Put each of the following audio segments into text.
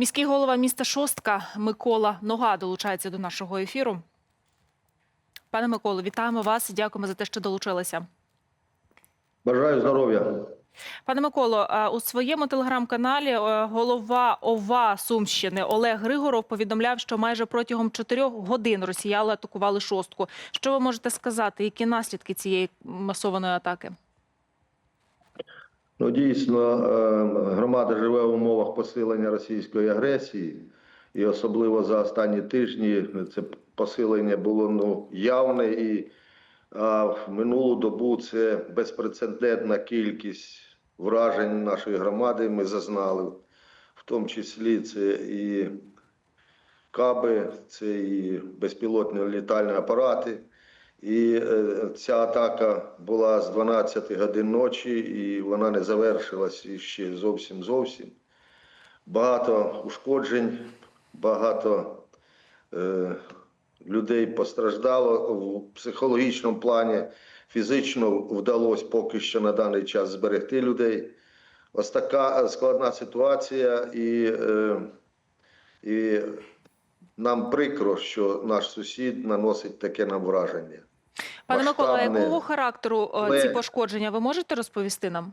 Міський голова міста Шостка Микола Нога долучається до нашого ефіру. Пане Миколо, вітаємо вас і дякуємо за те, що долучилися. Бажаю здоров'я. Пане Миколо, у своєму телеграм-каналі е, голова ОВА Сумщини Олег Григоров повідомляв, що майже протягом чотирьох годин росіяни атакували шостку. Що ви можете сказати? Які наслідки цієї масованої атаки? Ну, дійсно, е, громада живе в умовах посилення російської агресії, і особливо за останні тижні це посилення було ну, явне. І а в минулу добу це безпрецедентна кількість вражень нашої громади. Ми зазнали, в тому числі це і каби, це і безпілотні літальні апарати. І е, ця атака була з 12 годин ночі, і вона не завершилась ще зовсім зовсім. Багато ушкоджень, багато е, людей постраждало в психологічному плані. Фізично вдалося поки що на даний час зберегти людей. Ось така складна ситуація, і, е, і нам прикро, що наш сусід наносить таке нам враження. Пане Микола, якого характеру е, Ми- ці пошкодження? Ви можете розповісти нам?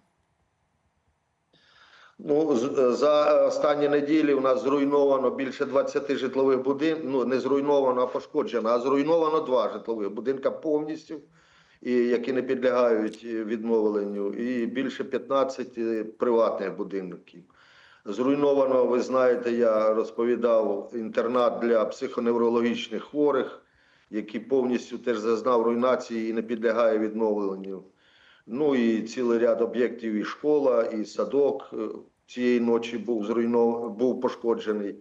Ну, за останні неділі у нас зруйновано більше 20 житлових будинків. Ну, не зруйновано, а пошкоджено, а зруйновано два житлових будинка повністю, і, які не підлягають е, відновленню, і більше 15 е, приватних будинків. Зруйновано, ви знаєте, я розповідав інтернат для психоневрологічних хворих, який повністю теж зазнав руйнації і не підлягає відновленню. Ну і цілий ряд об'єктів, і школа, і садок е, цієї ночі був зруйнов... був пошкоджений.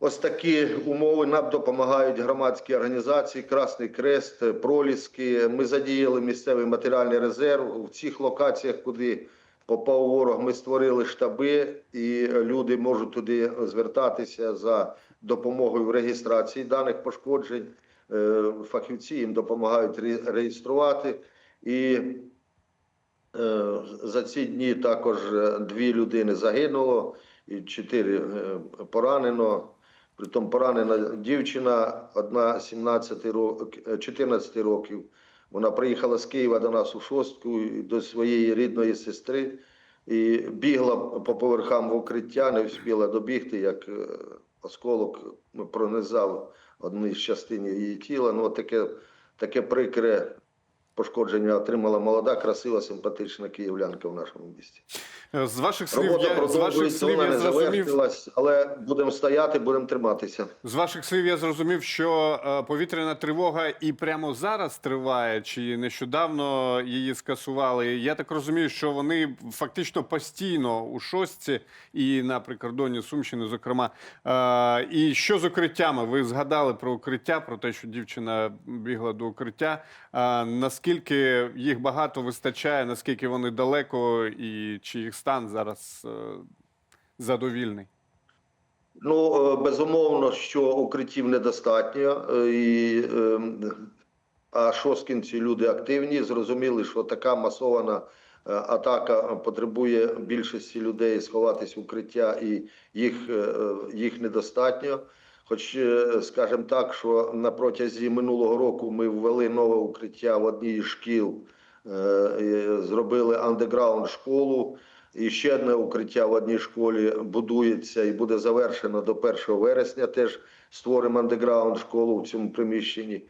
Ось такі умови нам допомагають громадські організації, Красний Крест, е, Проліски. Ми задіяли місцевий матеріальний резерв в цих локаціях, куди попав ворог. Ми створили штаби, і люди можуть туди звертатися за допомогою в реєстрації даних пошкоджень. Е, Фахівці їм допомагають реєструвати. І е, за ці дні також е, дві людини загинуло і чотири поранено. Притом поранена дівчина, одна 17 років, 14 років. Вона приїхала з Києва до нас у шостку до своєї рідної сестри і бігла по поверхам в укриття, не встигла добігти, як осколок пронизав одну частині частин її тіла. Ну, таке, таке прикре пошкодження отримала молода, красива, симпатична київлянка в нашому місті. З ваших слів Робота я з ваших слів я не зрозумів. але будемо стояти, будемо триматися. З ваших слів я зрозумів, що е, повітряна тривога і прямо зараз триває, чи нещодавно її скасували. Я так розумію, що вони фактично постійно у шостці і на прикордоні Сумщини, зокрема. Е, І що з укриттями? Ви згадали про укриття, про те, що дівчина бігла до укриття. Е, Наскільки їх багато вистачає, наскільки вони далеко, і чи їх стан зараз е, задовільний? Ну, е, безумовно, що укриттів недостатньо, е, і, ем, а шосткінці люди активні, зрозуміли, що така масована атака потребує більшості людей сховатись в укриття, і їх, їх недостатньо. Хоч, е, скажімо так, що на протязі минулого року ми ввели нове укриття в одній із шкіл, е, зробили андеграунд школу. І ще одне укриття в одній школі будується і буде завершено до 1 вересня. Теж створимо андеграунд школу в цьому приміщенні.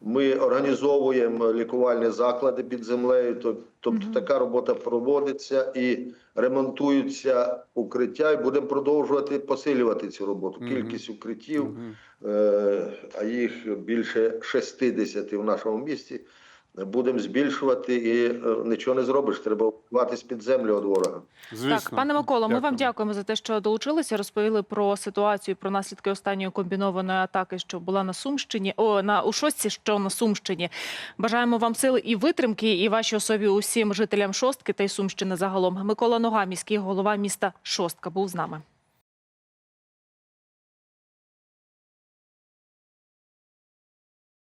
Ми організовуємо лікувальні заклади під землею. тоб- Тобто така робота проводиться і ремонтуються укриття, і будемо продовжувати посилювати цю роботу. Мгм. Кількість укриттів, Мгм. е, а їх більше 60 в нашому місті. Будемо збільшувати і е, нічого не зробиш. Треба вбиватись під землю від ворога. Звісно. Так, пане Миколо, ми вам дякуємо за те, що долучилися. Розповіли про ситуацію, про наслідки останньої комбінованої атаки, що була на Сумщині, о на у Шостці, що на Сумщині. Бажаємо вам сили і витримки, і вашій особі усім жителям Шостки та й Сумщини загалом. Микола Нога, міський голова міста Шостка, був з нами.